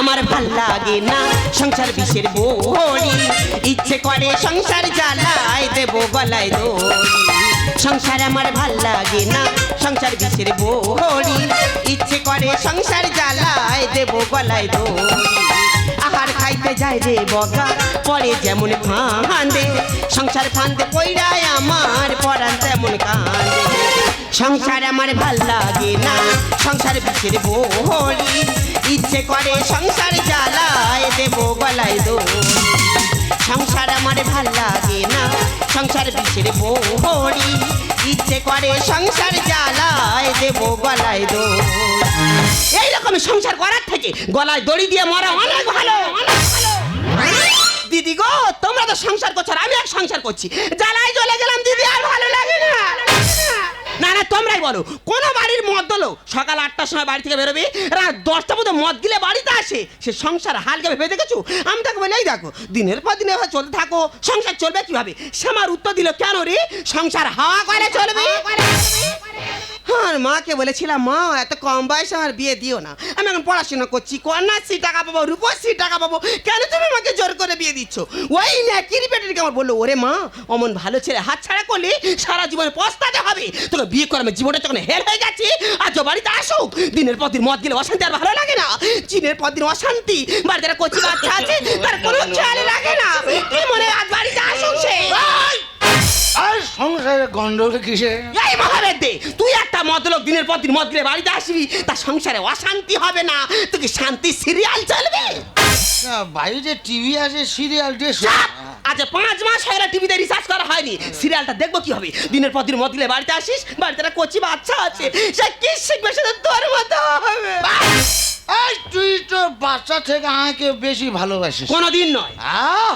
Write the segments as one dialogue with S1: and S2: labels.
S1: আমার ভালো লাগে না। সংসার বিষের বড়ি। ইচ্ছে করে সংসার জ্বালায় দেব, গলায় দড়ি। সংসার আমার ভালো লাগে না, সংসার বিষের বড়ি। ইচ্ছে করে সংসার জ্বালায় দেব, গলায় দড়ি। আহার খাইতে যায় রে বগা পরে যেমন ফাঁদে সংসার ফাঁদে পইরায় আমার পরান তেমন কাঁদে। সংসার আমার ভালো লাগে না, সংসার বিষের বহরি ইচ্ছে করে সংসার জ্বালায় দেব গলায় দো সংসার আমার ভালো লাগে না, সংসার বিষের বহরি ইচ্ছে করে সংসার জ্বালায় দেব গলায় দড়ি এইরকম সংসার করার থেকে গলায় দড়ি দিয়ে মরা ভালো অনেক ভালো। দিদি গো, তোমরা তো সংসার করছ আর আমি এক সংসার করছি। জ্বালায় জ্বলে গেলাম, দিদি, আর ভালো লাগে না। না না, তোমরাই বলো। কোন বাড়ির মদ দলো সকাল আটটার সময় বাড়ি থেকে বেরোবে, রাত দশটা মধ্যে মদ গিলে বাড়িতে আসে, সে সংসার হালকা ভেবে দেখেছ? আমি তাকে এই দেখো, দিনের পর দিন এভাবে চলতে থাকো, সংসার চলবে কীভাবে? সে আমার উত্তর দিল, কেন রে? সংসার হাওয়া করে চলবে। আর মাকে বলেছিলাম মা এত কম বয়সে আমার বিয়ে দিও না। আমি এখন পড়াশোনা করছি কন্যাশ্রী টাকা পাবো রূপশ্রী টাকা পাবো। কেন তুমি আমাকে জোর করে বিয়ে দিচ্ছ? ওই না কিরিপেটেরকে আমার বলল ওরে মা অমন ভালো ছেলে হাত ছাড়া করলে সারা জীবনে পস্তাতে হবে। তোকে বিয়ে করে আমার জীবনটা যখন হের হয়ে গেছে আর যে বাড়িতে আসুক দিনের পর দিন মদ গেলে অশান্তি আর ভালো লাগে না। দিনের পর দিন অশান্তি। বাড়িতে একটা কচি বাচ্চা আছে তার কোনো খেয়াল লাগে
S2: আর গন্ডগোল কিসে?
S1: এই মহাবেদ তুই একটা মদলোক দিনের পর দিন মদ গেলে বাড়িতে আসবি তার সংসারে অশান্তি হবে না তোকে শান্তি সিরিয়াল চলবে?
S2: না, বাড়িতে টিভি আছে সিরিয়াল দেশ
S1: চাপ! আজ পাঁচ মাস হয়ে গেল টিভিতে রিসার্চ করা হয়নি। সিরিয়ালটা দেখব কি হবে? দিনের পর দিন মদ গেলে বাড়িতে আসিস বাড়িতে একটা কচি বাচ্চা আছে সে কি শিখবে সেটা তোর মতো হবে।
S2: এই তুই তো বাচ্চা থেকে আমাকে বেশি ভালোবাসিস।
S1: কোনোদিন নয়।
S2: আহ,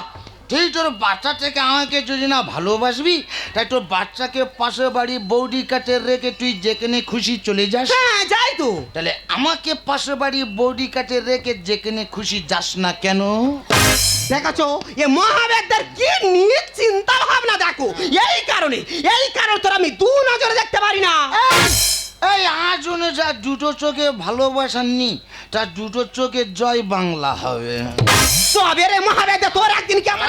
S2: তুই তোর বাচ্চা থেকে আমাকে যদি না ভালোবাসবি তাই তোর বাচ্চাকে পাশে বাড়ি বৌদির কাছে রেখে তুই যেখানে খুশি চলে যাস।
S1: হ্যাঁ যাই তো।
S2: তাহলে আমাকে পাশে বাড়ি বৌদির কাছে রেখে যেখানে খুশি যাস না কেন?
S1: দেখাছো? এ মহাবেদদের কি নিয়ে চিন্তা ভাবনা দেখো? এই কারণে এই কারণে তোর আমি দু নজরে দেখতে পারি না।
S2: এই আজনে যা দুটো চোখে ভালোবাসাননি তার দুটো চোখে জয় বাংলা হবে।
S1: তবে রে মহাবেদ তোর একদিন কেমন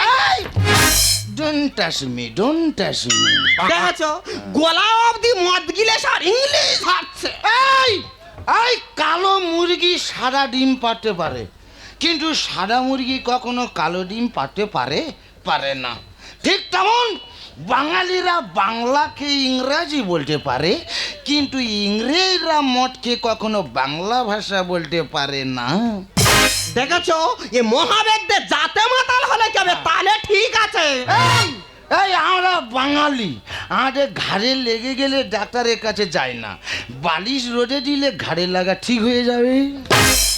S2: don't touch me don't touch me
S1: দেখাছো? গোলা অবধি মদ গিলে সার ইংলিশ হাঁটছে
S2: এই! এই কালো মুরগি সাদা ডিম পারতে পারে। কিন্তু সাদা মুরগি কখনো কালো ডিম পারতে পারে পারে না। ঠিক তেমন বাঙালিরা বাংলাকে ইংরাজি বলতে পারে কিন্তু ইংরেজরা মঠকে কখনো বাংলা ভাষা বলতে পারে না।
S1: দেখেছ? এ মহাবেদদের জাতে মাতাল হলে কেবে তাহলে ঠিক আছে।
S2: এই এই আমরা বাঙালি আমাদের ঘাড়ে লেগে গেলে ডাক্তারের কাছে যায় না। বালিশ রোদে দিলে ঘাড়ে লাগা ঠিক হয়ে যাবে।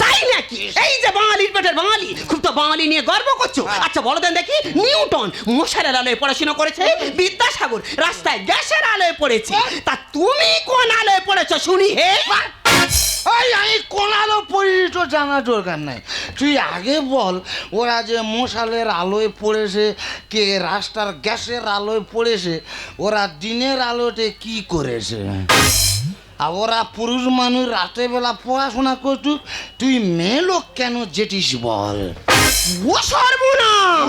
S1: তাই নাকি? এই যে বাঙালির পেটের বাঙালি খুব তো বাঙালি নিয়ে গর্ব করছ। আচ্ছা বলো দেন দেখি নিউটন মশারের আলোয় পড়াশোনা করেছে? বিদ্যাসাগর রাস্তায় গ্যাসের আলোয় পড়েছে। তা তুমি কোন আলোয় পড়েছো শুনি হে?
S2: এই আমি কোন আলো পড়িনি তো জানা দরকার নাই। তুই আগে বল ওরা যে মশালের আলোয় পড়েছে কে রাস্তার গ্যাসের আলোয় পড়েছে ওরা দিনের আলোতে কি করেছে? ওরা পুরুষ মানুষ রাতের বেলা পড়াশোনা করতু তুই মেয়ে লোক কেন যেটিস বল?
S1: ও সর্বনাম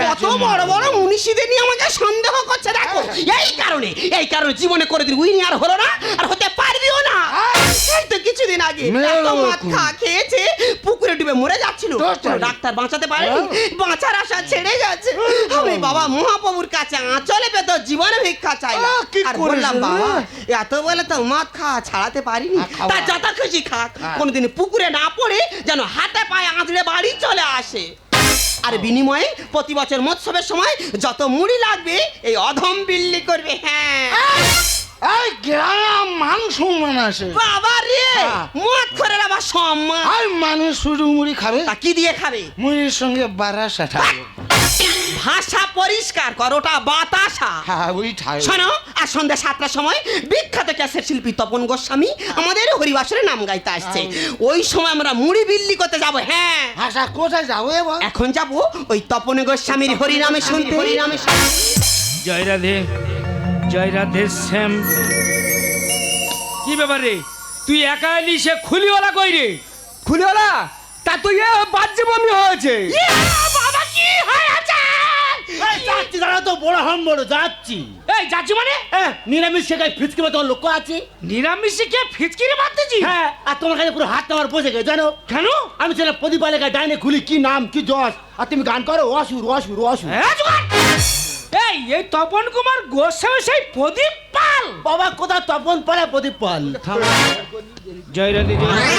S1: কত বড় বড় মনীষীদের নিয়ে আমাকে সন্দেহ করছে দেখো এই! কারণে এই কারণে জীবনে করে দিন উইনি আর হলো না আর হতে পারবিও না। এই! তো কিছুদিন আগে এত মদ খেয়েছে ডুবে মরে যাচ্ছিল? ডাক্তার বাঁচাতে পারেনি।
S2: হ্যাঁ।
S1: বাঁচার আশা ছেড়ে গেছে। আমি বাবা মহাপ্রভুর কাছে আঁচলে পেতো জীবনে ভিক্ষা চাইলাম। আর বললাম বাবা এত বলে তো মদ খাওয়া ছাড়াতে পারিনি। তা যত খুশি খাক।
S2: হ্যাঁ।
S1: কোনোদিন পুকুরে না পড়ে যেন হাতে পায়ে আঁচড়ে বাড়ি চলে আসে। আর বিনিময়ে প্রতি বছর মৎসবের সময় যত মুড়ি লাগবে এই অধম বিল্লি করবে। হ্যাঁ।
S2: এই গ্রাম মান সম্মান আছে।
S1: বাবা রে
S2: হ্যাঁ।
S1: মদ করে আবার সম্মান।
S2: আর মানুষ শুধু মুড়ি খাবে?
S1: তা কি দিয়ে খাবে?
S2: মুড়ির সঙ্গে বারাসা খাবে
S1: ভাষা পরিষ্কার কর ওটা বাতাসা।
S2: হ্যাঁ ওই ঠাই
S1: শোনো আর সন্ধ্যা সাতটার সময় বিখ্যাত ক্যাসেট শিল্পী তপন গোস্বামী আমাদের হরিবাসরে নাম গাইতে আসছে। ওই সময় আমরা মুড়ি বিল্লি করতে যাব হ্যাঁ।
S2: ভাষা কোথায় যাব
S1: এখন যাব ওই তপন গোস্বামীর হরিনামে শুনতে। হরিনামে শুনতে।
S3: জয় রাধে। জয় রাধে শ্যাম। কি ব্যাপার রে? তুই একা এলি সে খুলিওয়ালা কই রে?
S4: খুলিওলা তা তুই এ বাজ্যে বমি হয়েছে।
S3: বাবা কি হয়েছে
S5: যাচ্ছি দাঁড়া তো বড় হাম বড় যাচ্ছি।
S3: এই যাচ্ছি মানে?
S5: হ্যাঁ নিরামিষ শেখায় ফিচকি মতো লক্ষ্য আছে?
S3: নিরামিষে কে ফিচকিরি মারতেছি
S5: হ্যাঁ আর তোমার কাছে পুরো হাত আমার বসে গেছে জানো?
S3: কেন?
S5: আমি ছেলে প্রদীপ আলেকা ডাইনে খুলি কি নাম কি যশ? আর তুমি গান করো অসুর অসুর অসুর।
S3: হ্যাঁ। এই এই তপন কুমার গোস্বামী সেই প্রদীপ পাল।
S5: বাবা কোথা তপন পালে প্রদীপ পাল?
S3: জয় রাধে জয় রাধে।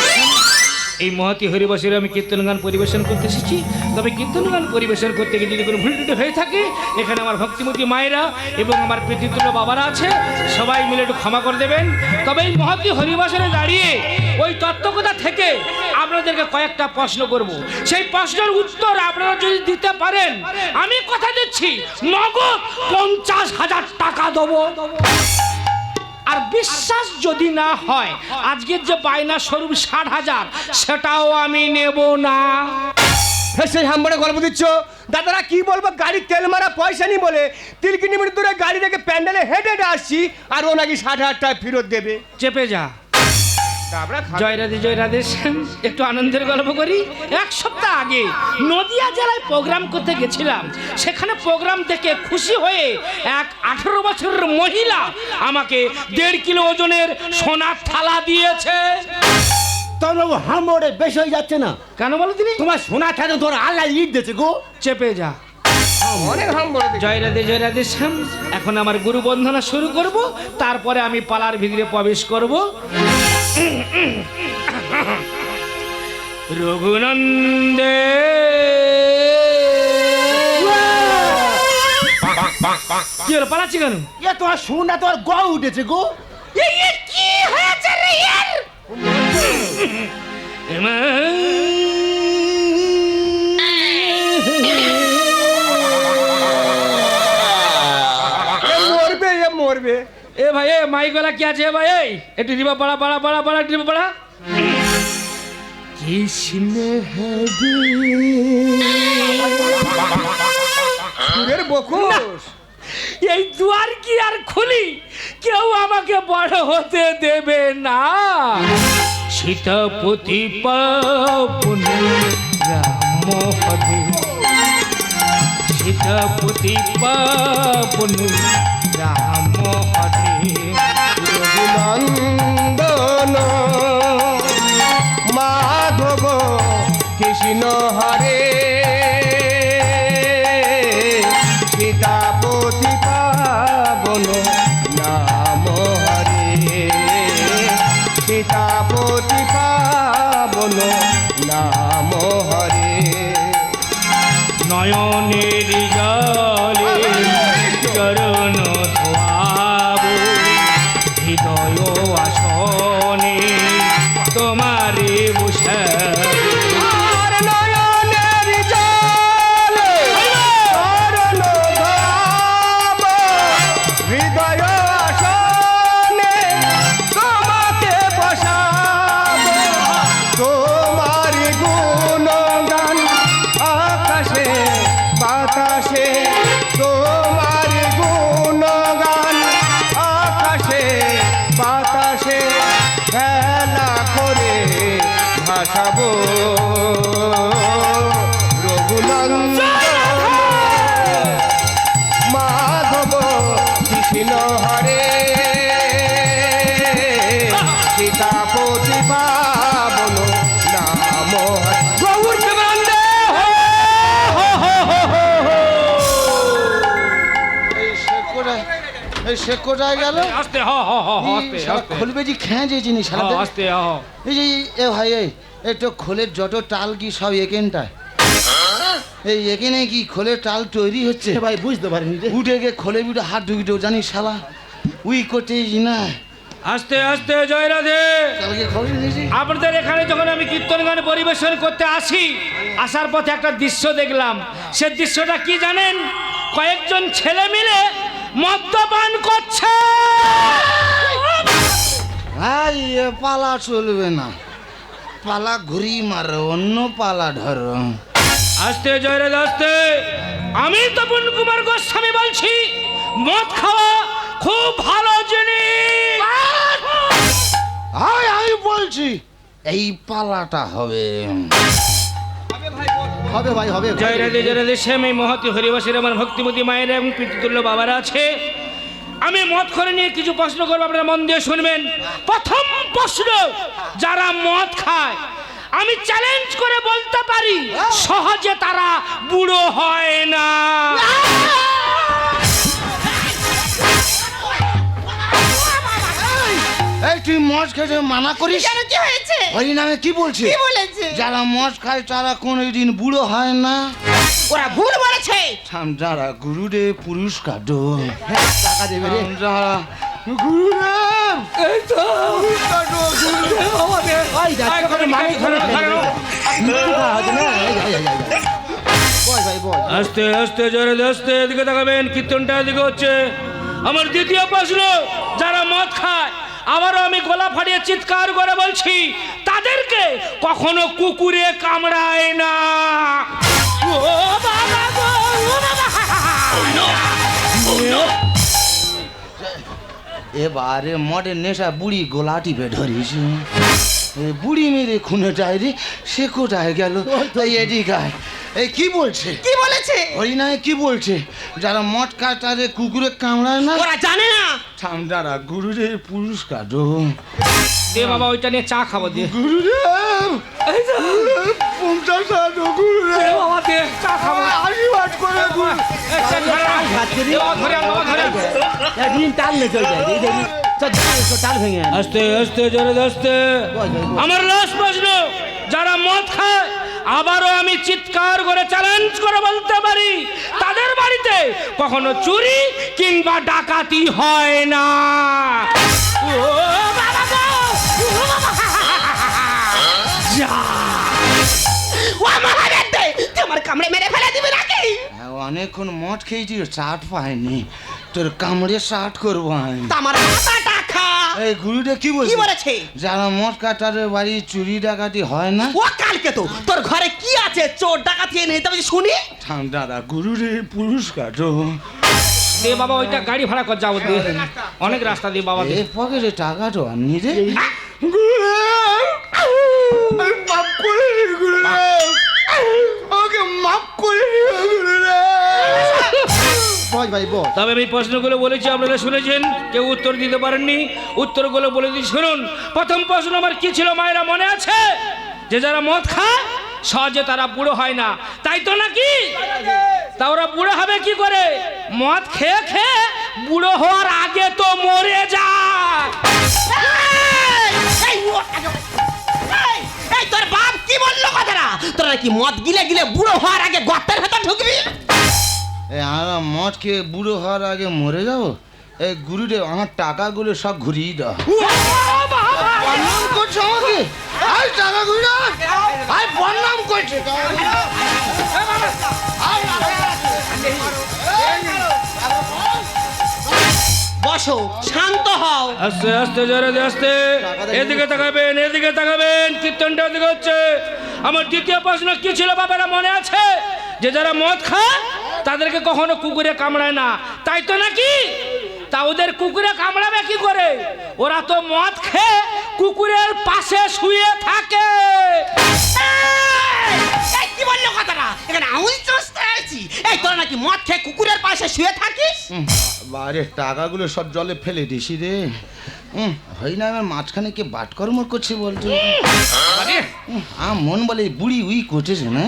S3: এই মহাতি হরিবাসের আমি কীর্তন গান পরিবেশন করতে এসেছি। তবে কীর্তন গান পরিবেশন করতে গিয়ে যদি কোনো ভুল টুটি হয়ে থাকে, এখানে আমার ভক্তিমতী মায়েরা এবং আমার পিতৃতুল্য বাবারা আছে, সবাই মিলে একটু ক্ষমা করে দেবেন। তবে এই মহতি হরিবাসনে দাঁড়িয়ে ওই তত্ত্বকতা থেকে আপনাদেরকে কয়েকটা প্রশ্ন করব। সেই প্রশ্নের উত্তর আপনারা যদি দিতে পারেন, আমি কথা দিচ্ছি, নগদ পঞ্চাশ হাজার টাকা দেবো। আর বিশ্বাস যদি না হয়, আজকের যে বায়না স্বরূপ ষাট হাজার, সেটাও আমি নেব না।
S4: সেই হাম্বারে গল্প দিচ্ছ? দাদারা কি বলব? গাড়ির তেল মারা পয়সা নি বলে তিন কিলোমিটার দূরে গাড়ি রেখে প্যান্ডেলে হেঁটে হেঁটে আসছি আর ও নাকি ষাট হাজার টাকা ফেরত দেবে।
S3: চেপে যা। জয় রাধে জয় রাধে শ্যাম। একটু আনন্দের গল্প করি? এক সপ্তাহ আগে নদিয়া জেলায় প্রোগ্রাম করতে গেছিলাম। সেখানে প্রোগ্রাম দেখে খুশি হয়ে এক আঠেরো বছরের মহিলা আমাকে দেড় কিলো ওজনের সোনার থালা দিয়েছে।
S5: তোর বাবু হাম বড়ে বেশি হয়ে যাচ্ছে না।
S3: কেন বলো তিনি
S5: তোমার সোনা থাকে তোর আল্লাহ ইট দিয়েছে গো?
S3: চেপে যা।
S4: অনেক হাম্বড়ে
S3: জয় রাধে জয় রাধে শ্যাম। এখন আমার গুরু বন্ধনা শুরু করব তারপরে আমি পালার ভিতরে প্রবেশ করব। রঘুনন্দে। কি হলো পালাচ্ছি কেন?
S5: এ তোমার সোনা তোর গ উঠেছে গো।
S3: কি হয়েছে রে
S4: মরবে এ মরবে।
S3: এ ভাই এ মাইকলা কি আছে ভাই? এই একটু দিবা পাড়া পাড়া পাড়া পাড়া দিবা পাড়া। কিসনে
S4: সুরের বকুস
S3: এই দুয়ার কি আর খুলি? কেউ আমাকে বড় হতে দেবে না। সীতাপতি পাবন রাম হবে সীতাপতি পাবন রাম হবে
S4: নন্দন মাধব কৃষ্ণ হরে।
S3: নয়নের
S2: শেখ কোথায় গেল?
S3: আস্তে হ হ হ হ, আস্তে আস্তে।
S2: খুলবে যে খেঁজে জিনিস
S3: আস্তে হ।
S2: এই যে এ ভাই এই একটু খোলের যত টাল কি সব এখানটায় এই এখানে কি খোলের টাল তৈরি হচ্ছে?
S5: ভাই বুঝতে পারিনি
S2: উঠে গিয়ে খোলে বিটে হাত ঢুকি দেবো জানিস শালা? উই করতে না।
S3: আস্তে আস্তে জয় রাধে
S2: কালকে খবর দিয়েছি
S3: আপনাদের এখানে যখন আমি কীর্তন গান পরিবেশন করতে আসি আসার পথে একটা দৃশ্য দেখলাম। সে দৃশ্যটা কি জানেন? কয়েকজন ছেলে মিলে মদ্যপান করছে।
S2: এ পালা চলবে না। পালা ঘুরি মারো অন্য পালা ধরো।
S3: আস্তে জয় আস্তে আমি তপন কুমার গোস্বামী বলছি মদ খাওয়া খুব ভালো জিনিস।
S2: আমি বলছি এই পালাটা হবে।
S5: হবে ভাই হবে
S3: জয় রাধে জয় রাধে শ্যাম এই মহতি হরিবাসের আমার ভক্তিমতী মায়ের এবং পিতৃতুল্য বাবারা আছে। আমি মদ করে নিয়ে কিছু প্রশ্ন করব আপনারা মন দিয়ে শুনবেন। প্রথম প্রশ্ন যারা মদ খায় আমি চ্যালেঞ্জ করে বলতে পারি সহজে তারা বুড়ো হয় না!
S2: এই তুই মদ খেতে মানা করিস?
S1: কেন কি হয়েছে?
S2: হরি নামে কি বলছে
S1: কি বলেছে?
S2: যারা মদ খায় তারা কোনোদিন বুড়ো হয় না।
S1: ওরা ভুল বলেছে।
S2: থাম যারা গুরুরে পুরস্কার দো।
S5: টাকা দেবে রে।
S2: যারা গুরুদেব
S3: এই তো।
S2: পুরস্কার দো, গুরুদেব।
S5: ওই দেখ, তোকে মারি ধরে ভাই
S3: আস্তে আস্তে জোরে আস্তে এদিকে তাকাবেন কীর্তনটা এদিকে হচ্ছে। আমার দ্বিতীয় প্রশ্ন যারা মদ খায় আবারও আমি গলা ফাটিয়ে চিৎকার করে বলছি তাদেরকে কখনো কুকুরে কামড়ায় না। ও বাবা গো, ও বাবা।
S2: এবারে মডের নেশা বুড়ি গোলা টিপে ধরিস। বুড়ি মেরে খুনে রে সে কোথায় গেল? এই এদিকায় এই কি বলছে?
S1: কি বলেছে?
S2: হরিনায় কি বলছে? যারা মদ খায় তাদের কুকুরে কামড়ায় না?
S1: ওরা জানে না।
S2: ঠান্ডারা গুরুদেব পুরস্কার দো।
S3: দে বাবা ওইটা নিয়ে চা খাব দে।
S2: গুরুদেব! পঞ্চাশ হাজার
S3: বাবা দে চা খাব।
S2: আশীর্বাদ করে
S3: আস্তে আস্তে জোরে আস্তে। আমার লাস্ট প্রশ্ন যারা মদ খায় আবারও আমি চিৎকার করে চ্যালেঞ্জ করে বলতে পারি তাদের বাড়িতে কখনো চুরি কিংবা ডাকাতি হয় না।
S1: আমার কামড়ে মেরে ফেলে দিবি নাকি?
S2: হ্যাঁ, অনেকক্ষণ মদ খেয়েছি চাট পাইনি। তোর কামড়ে চাট করব আমি।
S1: আমার
S2: এই গুরুদেব কি
S1: কি
S2: বলেছে? যারা মদ কাটারে বাড়ি চুরি ডাকাতি হয় না?
S1: ও কালকে তো? তোর ঘরে কি আছে? চোর ডাকাতি এনে দিতে হবে শুনি?
S2: ঠান্ডারা গুরুদেব পুরস্কার দো
S3: দে বাবা ওইটা গাড়ি ভাড়া কর যাব দে। অনেক রাস্তা দিয়ে বাবা দে।
S2: পকেটে টাকা তো আনি রে। মাফ করে দিন
S5: বল
S3: তবে আমি প্রশ্নগুলো বলেছি আপনারা শুনেছেন কেউ উত্তর দিতে পারেননি। উত্তরগুলো বলে দিই শুনুন। প্রথম প্রশ্ন আমার কি ছিল মায়েরা মনে আছে? যে যারা মদ খায় সহজে তারা বুড়ো হয় না। তাই তো নাকি? তা ওরা বুড়ো হবে কি করে? মদ খেয়ে খেয়ে বুড়ো হওয়ার আগে তো মরে যায়।
S1: এই, এই, ও, এই, এই তোর বাপ কি বলল কথাটা? তোরা কি মদ গিলে গিলে বুড়ো হওয়ার আগে গর্তের ভেতর ঢুকবি?
S2: আমরা মদ খেয়ে বুড়ো হওয়ার আগে মরে যাব? এই গুরুদেব আমার টাকাগুলো সব ঘুরিয়ে দাও। বদনাম করছ আমাকে? আই টাকা ঘুরে আই বদনাম করছে
S1: বসো শান্ত হও।
S3: আস্তে আস্তে জোরে আস্তে। এদিকে তাকাবেন এদিকে তাকাবেন কীর্তনটা এদিকে হচ্ছে। আমার দ্বিতীয় প্রশ্ন কি ছিল বাবারা মনে আছে? যে যারা মদ খায় তাদেরকে কখনো কুকুরে কামড়ায় না। তাই তো নাকি? তা ওদের কুকুরে কামড়াবে কি করে? ওরা তো মদ খেয়ে কুকুরের পাশে শুয়ে থাকে।
S1: এই, এই, কি বলল কথাটা? এখানে আউল চস্তে আছি এই তোরা নাকি মদ খেয়ে কুকুরের পাশে শুয়ে থাকিস?
S2: বারে টাকাগুলো সব জলে ফেলে দিছি রে। হুম হয় না আমার মাঝখানে কে বাটকর্ম করছে বলতো? উম, আ মন বলে বুড়ি উই করতেছে না?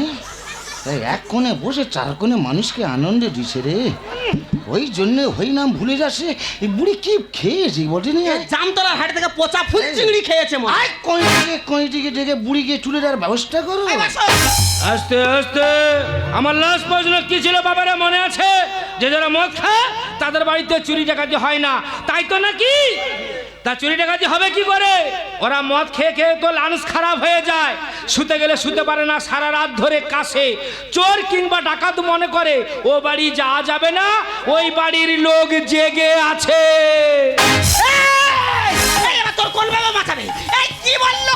S2: এই এক কোণে বসে চার কোণে মানুষকে আনন্দে দিছে রে। ওই জন্য হই নাম ভুলে যাচ্ছে। এই বুড়ি কি খেয়েছি বলছে না
S1: এই জামতলার হাট থেকে পচা ফুল চিংড়ি খেয়েছে।
S2: আয় কইটিকে কইটিকে ডেকে বুড়িকে চুলে দেওয়ার ব্যবস্থা করো?
S3: আস্তে আস্তে। আমার লাস্ট প্রশ্ন কি ছিল বাবারা মনে আছে? যে যারা মদ খায় তাদের বাড়িতে চুরি ডাকাতি হয় না। তাই তো নাকি? তা চুরি ডাকাতি হবে কি করে? ওরা মদ খেয়ে খেয়ে তো লানুস খারাপ হয়ে যায়। শুতে গেলে শুতে পারে না সারা রাত ধরে কাশে। চোর কিংবা ডাকাত মনে করে ও বাড়ি যাওয়া যাবে না ওই বাড়ির লোক জেগে আছে।
S1: তোর কোন বাবা এই কি বলল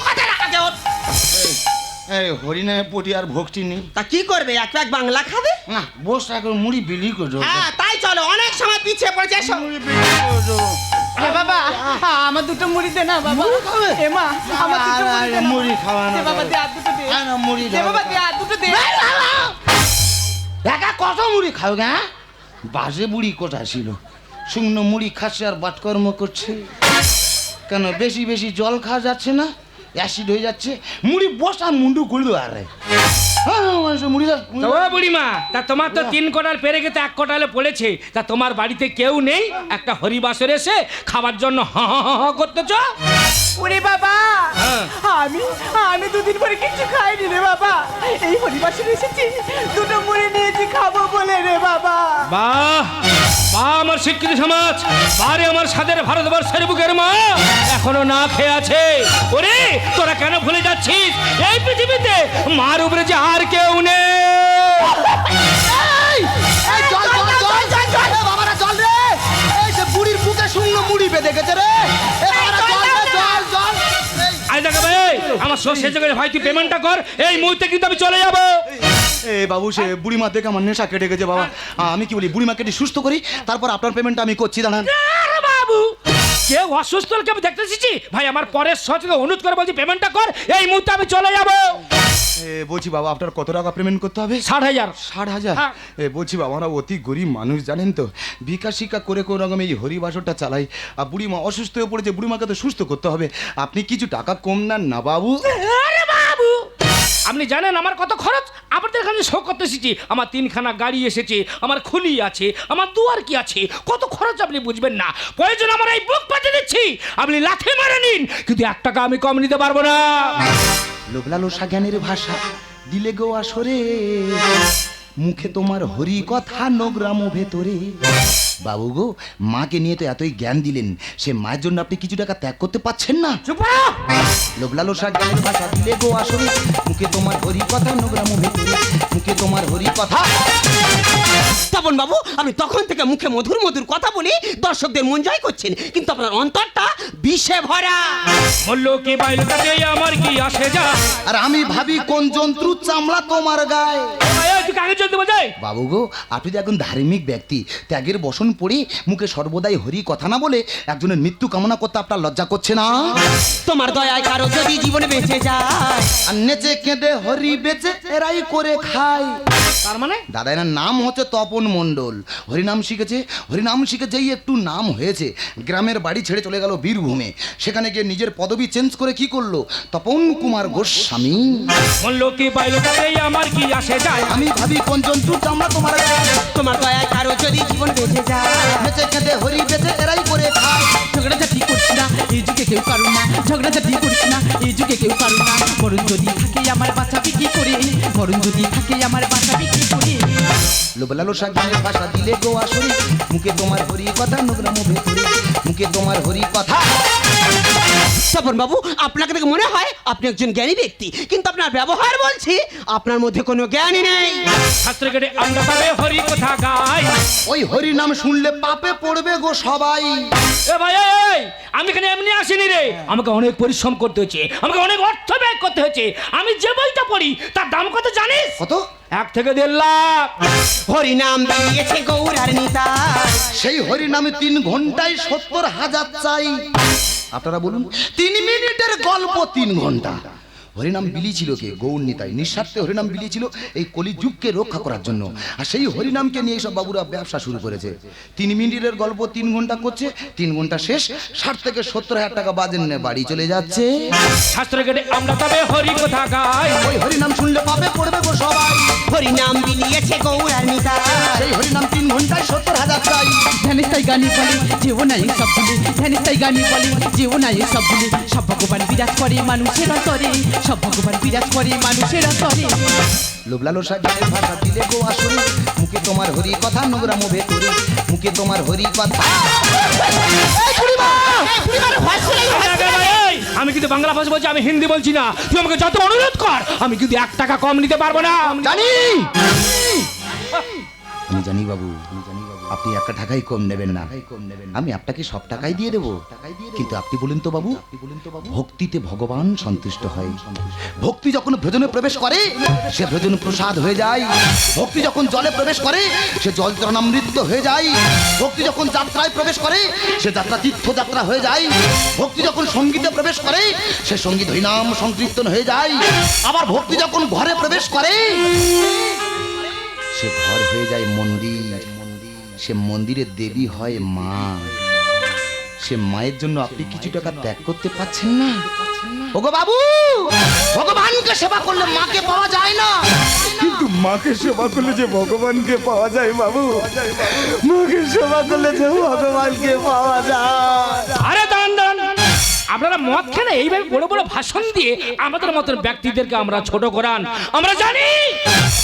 S2: এই পটি আর ভক্তি নেই।
S1: তা কি করবে? এক প্যাক বাংলা খাবে?
S2: না বস এখন মুড়ি বিলি করো
S1: হ্যাঁ তাই চলো অনেক সময় পিছিয়ে পড়েছে
S6: এ বাবা আমার দুটো মুড়ি দে না বাবা।
S2: মুড়ি
S6: এ মা আমার দুটো মুড়ি দে
S2: মুড়ি খাওয়ানো
S6: দে বাবা দে আর দুটো দে।
S2: আরে, মুড়ি
S6: দে বাবা দে আর দুটো দে।
S2: একা কত মুড়ি খাও গা? বাজে বুড়ি কোথায় ছিল? শুকনো মুড়ি খাচ্ছে আর বাটকর্ম করছে। কেন বেশি বেশি জল খাওয়া যাচ্ছে না? অ্যাসিড হয়ে যাচ্ছে মুড়ি বসা মুন্ডু গুলু আরে। হ্যাঁ, মুড়ি
S3: তো বুড়িমা তোমার তো তিন কোটাল পেরে গেতে এক কোটালে পড়েছে। তা তোমার বাড়িতে কেউ নেই? একটা হরিবাসর এসে খাবার জন্য হ হ হ হ করতেছ?
S6: ওরে বাবা
S3: হ্যাঁ।
S6: আমি আমি দুদিন পরে কিছু খাইনি এই হরিবাসে এসেছি। দুটো মুড়ি নিয়েছি খাব বলে রে বাবা।
S3: বাহ বাহ আমার শিক্ষিত সমাজ। বারে আমার সাদের ভারতবর্ষের বুকের মা। এখনও না খেয়ে আছে। ওরে তোরা কেন ভুলে যাচ্ছিস? এই পৃথিবীতে মার উপরে যে আর কেউ নেই।
S2: এই জল জল জল। জল জল বাবারা জল রে। এই সে বুড়ির বুকে শুকনো মুড়ি বেঁধে গেছে রে।
S3: আমার সর্ষে জায়গায় ভাই তুই পেমেন্টটা কর? এই মুহূর্তে কিন্তু আমি চলে যাব।
S2: এ বাবু সে বুড়িমা দেখে আমার নেশা কেটে গেছে বাবা। আমি কি বলি বুড়িমা কেটে সুস্থ করি তারপর আপনার পেমেন্টটা আমি করছি দাঁড়ান।
S3: বাবু কেউ অসুস্থ হলে আমি দেখতে এসেছি? ভাই আমার পরের সচেতন অনুরোধ করে বলছি পেমেন্টটা কর এই মুহূর্তে আমি চলে যাব।
S2: বলছি বাবা আপনার কত টাকা পেমেন্ট করতে হবে?
S3: ষাট হাজার।
S2: ষাট হাজার?
S3: হ্যাঁ।
S2: এ বলছি বাবা আমরা অতি গরিব মানুষ জানেন তো? ভিকা শিক্ষা করে কোনো রকম এই হরিবাসরটা চালাই। আর বুড়িমা অসুস্থ হয়ে পড়েছে বুড়িমাকে তো সুস্থ করতে হবে। আপনি কিছু টাকা কম নেন না বাবু।
S3: বাবু! আপনি জানেন আমার কত খরচ? আপনাদের এখানে শো করতে এসেছি আমার তিনখানা গাড়ি এসেছে আমার খুলি আছে আমার দুয়ার কি আছে? কত খরচ আপনি বুঝবেন না। প্রয়োজন আমার এই বুক পাঠিয়ে দিচ্ছি। আপনি লাথি মারে নিন কিন্তু এক টাকা আমি কম নিতে পারব না।
S2: লোবলালো সাজ্ঞানের ভাষা দিলে গো আসরে। মুখে তোমার হরি কথা নোগ্রাম ভেতরে। বাবু গো মাকে নিয়ে তো এতই জ্ঞান দিলেন। সে মায়ের জন্য আপনি কিছু টাকা ত্যাগ করতে পাচ্ছেন না? লোকলালো শাক ভাষা দিলে গো আসলে। মুখে তোমার হরি কথা নোগ্রাম ভেতরে। মুখে তোমার হরি কথা
S1: তপন বাবু আপনি তখন থেকে মুখে মধুর মধুর কথা বলে দর্শকদের মন জয় করছেন। কিন্তু আপনার অন্তরটা বিষে ভরা।
S3: বলল কি আমার কি আসে যা?
S2: আর আমি ভাবি কোন জন্তুর চামড়া তোমার গায়ে? বাবু গো আপনি তো একজন ধার্মিক ব্যক্তি। ত্যাগের বসন পড়ে মুখে সর্বদাই হরি কথা না বলে একজনের মৃত্যু কামনা করতে আপনার লজ্জা করছে না?
S1: তোমার দয়ায় কারও যদি জীবনে বেঁচে যায়।
S2: আর নেচে কেঁদে হরি বেচে এরাই করে খায়।
S3: তার মানে?
S2: দাদা এনার নাম হচ্ছে তপন মণ্ডল। হরিনাম শিখেছে হরিনাম শিখে যেই একটু নাম হয়েছে। গ্রামের বাড়ি ছেড়ে চলে গেল বীরভূমে। সেখানে গিয়ে নিজের পদবি চেঞ্জ করে কি করল? তপন কুমার গোস্বামী।
S3: আমার কি আসে যায়?
S2: আমি ভাবি কোন চামড়া তোমার
S1: তোমার দয়ায় কারও যদি জীবন বেঁচে যায়।
S2: নেচে কেঁদে হরি বেচে এরাই করে খায়।
S6: করছি না এই যুগে কেউ পারো না। ঝগড়াঝাটি করছি না এই যুগে কেউ পারো না। যদি থাকে আমার বাঁচাবি কি করে? বরং যদি থাকে আমার বাঁচাবি করে
S2: লোবলালো সাজ্ঞানের ভাষা দিলে গো আসরি। মুখে তোমার হরি কথা নগ্রাম ভেতরে মুখে তোমার হরি কথা।
S1: তপন বাবু আপনাকে দেখে মনে হয় আপনি একজন জ্ঞানী ব্যক্তি। কিন্তু আপনার ব্যবহার বলছি আপনার মধ্যে কোনো জ্ঞানই নেই।
S3: শাস্ত্রে কেটে আমরা তবে হরি কথা গাই।
S2: ওই হরি নাম শুনলে পাপে পড়বে গো সবাই।
S3: এ ভাই এই, আমি এখানে এমনি আসিনি রে। আমাকে অনেক পরিশ্রম করতে হয়েছে আমাকে অনেক অর্থ ব্যয় করতে হয়েছে আমি যে বইটা পড়ি তার দাম কত জানিস?
S2: কত?
S3: এক থেকে দেড় লাখ।
S1: হরি নাম দিয়েছে গৌরার নিতা
S2: সেই হরি নামে তিন ঘন্টায় সত্তর হাজার চাই। আপনারা বলুন তিন মিনিটের গল্প তিন ঘণ্টা। হরিনাম বিলি ছিল কে? গৌর নিতাই। নিঃস্বার্থে হরিনাম বিলি ছিল এই কলিযুগকে রক্ষা করার জন্য। আর সেই হরিনামকে নিয়ে সব বাবুরা ব্যবসা শুরু করেছে। তিন মিনিটের গল্প তিন ঘণ্টা করছে তিন ঘণ্টা শেষ। ষাট থেকে সত্তর হাজার টাকা বাজেন নিয়ে বাড়ি চলে যাচ্ছে।
S3: শাস্ত্রে কেটে আমরা তবে হরি কথা গাই।
S2: ওই হরিনাম শুনলে পাবে পড়বে গো সবাই।
S1: হরি নাম দিয়েছে গৌরার নিতা
S2: সেই হরিনাম তিন ঘন্টায় সত্তর হাজার চাই।
S6: ধ্যানিস তাই গানি বলে যেও নাই সব ভুলে। ধ্যানিস তাই গানি বলে যেও নাই সব ভুলে। সব ভগবান বিরাজ করে মানুষের অন্তরে। সব ভগবান বিরাজ করে মানুষের অন্তরে
S2: লোবলালো সাজানের ভাষা দিলে গো আসরে মুখে তোমার হরি কথা নোংরাম ভেতরে মুখে তোমার হরি কথা।
S3: আমি কিন্তু বাংলা ভাষা বলছি আমি হিন্দি বলছি না। তুই আমাকে যত অনুরোধ কর আমি কিন্তু এক টাকা কম নিতে পারব না।
S2: জানি! আমি জানি বাবু আমি জানি বাবু আপনি একটা টাকাই কম নেবেন না। আমি আপনাকে সব টাকাই দিয়ে দেবো। কিন্তু আপনি বলুন তো বাবু, ভক্তিতে ভগবান সন্তুষ্ট হয়। ভক্তি যখন ভোজনে প্রবেশ করে, সে ভোজন প্রসাদ হয়ে যায়। ভক্তি যখন জলে প্রবেশ করে, সে জল তরণামৃত হয়ে যায়। ভক্তি যখন যাত্রায় প্রবেশ করে, সে যাত্রা তীর্থযাত্রা হয়ে যায়। ভক্তি যখন সঙ্গীতে প্রবেশ করে, সে সংগীত হরিনাম সংকীর্তন হয়ে যায়। আবার ভক্তি যখন ঘরে প্রবেশ করে, সে ঘর হয়ে যায় মন্দির। সে মন্দিরের দেবী হয় মা। সে মায়ের জন্য আপনি কিছু টাকা ত্যাগ করতে পারছেন না? ওগো বাবু ভগবানকে সেবা করলে মাকে পাওয়া যায় না।
S5: কিন্তু মাকে সেবা করলে যে ভগবানকে পাওয়া যায় বাবু মাকে সেবা করলে যে ভগবানকে পাওয়া যায়।
S3: আরে দান দান। আপনারা মদ খেলে এইভাবে বড় বড় ভাষণ দিয়ে আমাদের মতন ব্যক্তিদেরকে আমরা ছোট করান। আমরা জানি।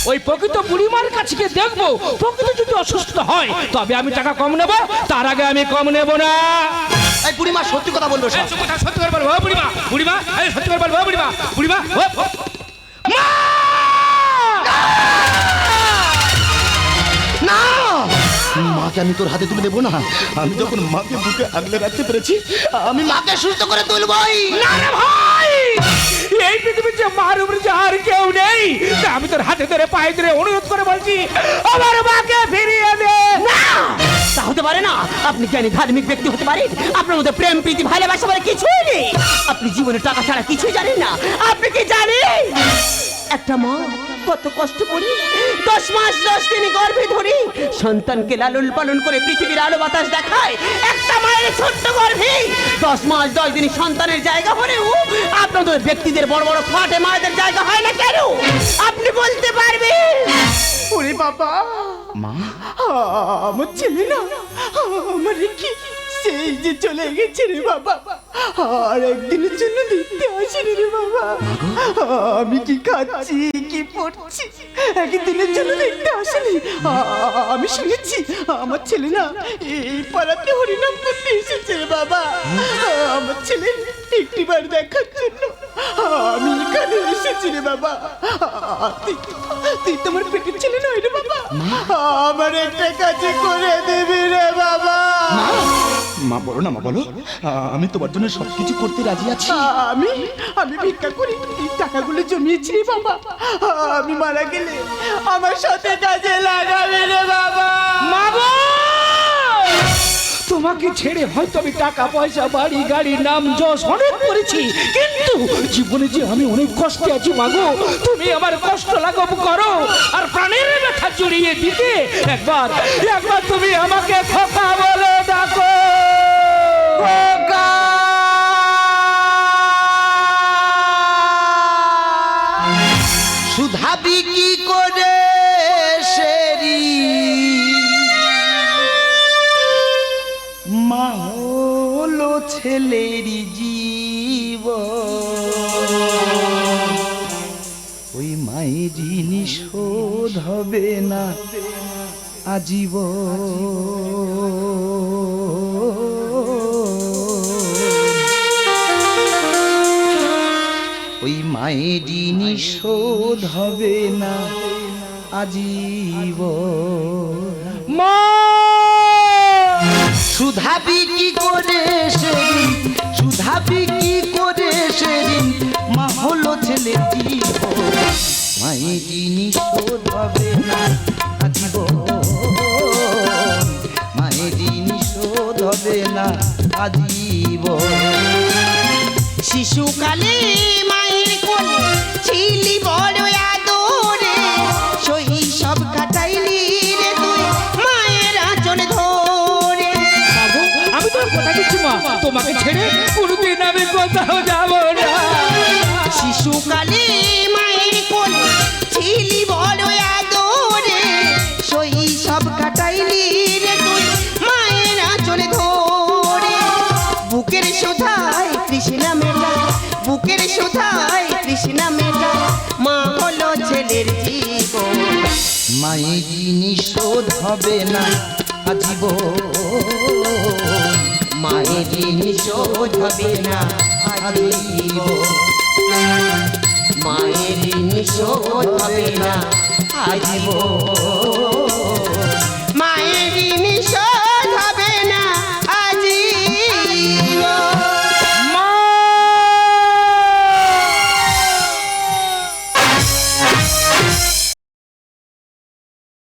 S3: ওই প্রকৃত বুড়িমার কাছে গিয়ে দেখব প্রকৃত যদি অসুস্থ হয় তবে আমি টাকা কম নেব তার আগে আমি কম নেব না।
S2: এই বুড়িমা সত্যি কথা বলব
S3: সত্যি করে বলব বুড়িমা বুড়িমা সত্যি করে বলব বুড়িমা বুড়িমা। মা!
S2: না! মাকে আমি তোর হাতে তুলে দেবো না। আমি যখন মাকে বুকে আগলে রাখতে পেরেছি আমি মাকে সুস্থ করে তুলবই।
S3: না রে ভাই! এই পৃথিবীর যে মার উপরে যে আর কেউ নেই আমি তোর হাতে ধরে, পায়ে ধরে অনুরোধ করে বলছি, আমার মাকে ফিরিয়ে দে।
S1: তা হতে পারে না, আপনি জ্ঞানী ধার্মিক ব্যক্তি হতে পারেন? আপনার মধ্যে প্রেম, প্রীতি, ভালোবাসা বলে কিছুই নেই। আপনি জীবনে টাকা ছাড়া কিছুই জানেন না। আপনি কি জানেন? একটা মা কত কষ্ট করি দশ মাস দশ দিন গর্ভে ধরে সন্তানকে লালন পালন করে পৃথিবীর আলো বাতাস দেখায়। একটা মায়ের ছোট্ট গর্ভে দশ মাস দশ দিন সন্তানের জায়গা হলেও আপনাদের ব্যক্তিদের বড় বড় ফ্ল্যাটে মায়েদের জায়গা হয় না কেন? আপনি বলতে পারবেন।
S6: ওরে বাবা।
S2: মা?
S6: আমার ছেলে না আমার কি সেই যে চলে গেছে রে বাবা। আর একদিনের জন্য দেখতে আমি কি খাচ্ছি? কি পড়ছি? একদিনের জন্য দেখতে আসেনি। আমি শুনেছি, আমার ছেলে না এই পাড়াতে হরিনাম করতে এসেছে বাবা। আমার ছেলে একটিবার দেখার জন্য। আমি এখানে এসেছি রে বাবা। তুই তোমার পেটের ছেলে নয় রে বাবা। আমার একটা কাছে করে দিবি রে বাবা।
S2: মা বলো না মা বলো। আমি তোমার জন্য সবকিছু করতে রাজি আছি।
S6: আমি আমি ভিক্ষা করি। টাকাগুলো জমিয়েছি রে বাবা। আমি মারা গেলে আমার সাথে কাজে লাগাবে রে বাবা।
S3: মাগো তোমাকে ছেড়ে হয়তো আমি টাকা পয়সা বাড়ি গাড়ি নাম যশ অনেক করেছি। কিন্তু জীবনে যে আমি অনেক কষ্টে আছি মাগো তুমি আমার কষ্ট লাঘব করো আর প্রাণের ব্যথা জড়িয়ে দিতে একবার একবার তুমি আমাকে খোকা বলে ডাকো।
S2: সুধাবি কি ছেলেরই জীব ওই মায়ের জিনিস হবে না আজীব ওই মায়ের নিষোধ হবে না আজীব
S3: মা!
S2: সুধা বিক্রি করে সেদিন মায়ের নিষোধ হবে না আজীব মায়ের নিষোধ হবে না আজীব
S1: শিশুকালে মায়ের কোলে ছিলি বড় আদরে শৈশব কাটাইলি রে তুই মায়ের আঁচল ধরে।
S3: আমি তোর কথা দিচ্ছি মা। তোমাকে ছেড়ে কোনোদিন আমি কোথাও যাব না।
S1: শিশুকালে মায়ের বুকের সোধায় কৃষ্ণা মেলা মা হলো ছেলের জীবন।
S2: মায়ের নিষোধ হবে না আজীব
S1: মায়ের নিষোধ হবে না আজীব মায়ের নিষোধ হবে না আজীব